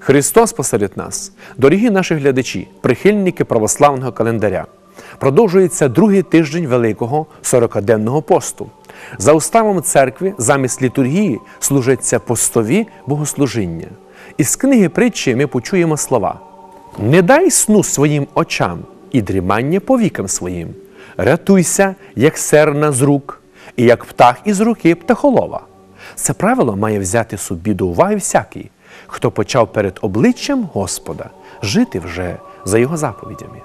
Христос посеред нас, дорогі наші глядачі, прихильники православного календаря. Продовжується другий тиждень Великого 40-денного посту. За уставом церкви замість літургії служаться постові богослужіння. Із книги притчі ми почуємо слова: Не дай сну своїм очам і дрімання повікам своїм. Рятуйся, як серна з рук, і як птах із руки птахолова. Це правило має взяти собі до уваги всякий, хто почав перед обличчям Господа жити вже за його заповідями.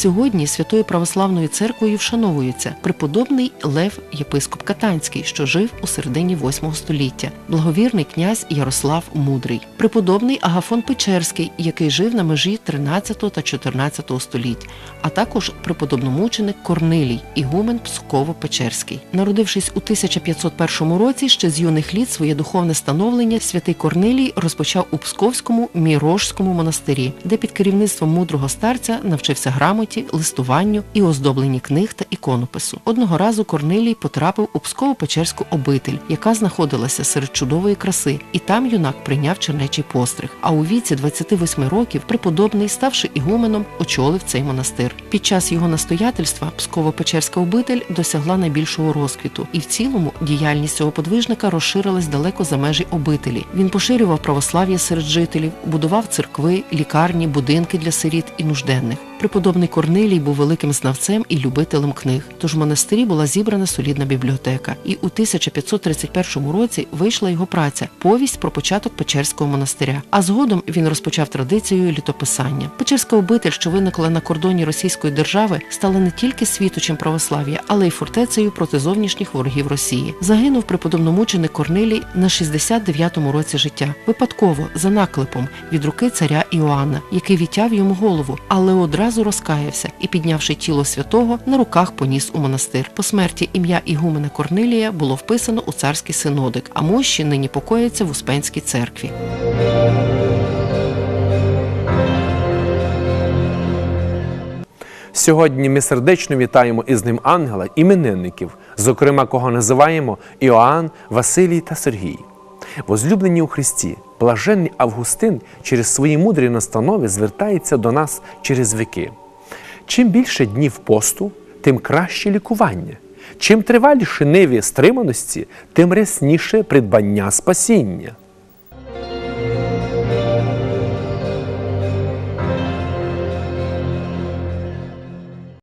Сьогодні Святою Православною церквою вшановується преподобний Лев Єпископ Катанський, що жив у середині VIII століття, благовірний князь Ярослав Мудрий, преподобний Агафон Печерський, який жив на межі 13 та 14 століть, а також преподобномученик Корнилій, ігумен Псково-Печерський. Народившись у 1501 році, ще з юних літ своє духовне становлення святий Корнилій розпочав у Псковському Мірожському монастирі, де під керівництвом мудрого старця навчився грамоті, листуванню і оздобленні книг та іконопису. Одного разу Корнилій потрапив у Псково-Печерську обитель, яка знаходилася серед чудової краси, і там юнак прийняв чернечий постриг. А у віці 28 років преподобний, ставши ігуменом, очолив цей монастир. Під час його настоятельства Псково-Печерська обитель досягла найбільшого розквіту, і в цілому діяльність цього подвижника розширилась далеко за межі обителі. Він поширював православ'я серед жителів, будував церкви, лікарні, будинки для сиріт і нужденних. Преподобний Корнилій був великим знавцем і любителем книг. Тож в монастирі була зібрана солідна бібліотека. І у 1531 році вийшла його праця Повість про початок Печерського монастиря. А згодом він розпочав традицію літописання. Печерська обитель, що виникла на кордоні Російської держави, стала не тільки світочем православ'я, але й фортецею проти зовнішніх ворогів Росії. Загинув преподобномученик Корнилій на 69-му році життя. Випадково за наклепом від руки царя Іоанна, який відтяв йому голову, але одразу розкаявся і, піднявши тіло святого, на руках поніс у монастир. По смерті ім'я Ігумена Корнилія було вписано у царський синодик, а мощі нині покояться в Успенській церкві. Сьогодні ми сердечно вітаємо із ним ангела іменинників, зокрема, кого називаємо Іоанн, Василій та Сергій. Возлюблені у Христі, блаженний Августин через свої мудрі настанови звертається до нас через віки. Чим більше днів посту, тим краще лікування. Чим триваліші ниві стриманості, тим рясніше придбання спасіння.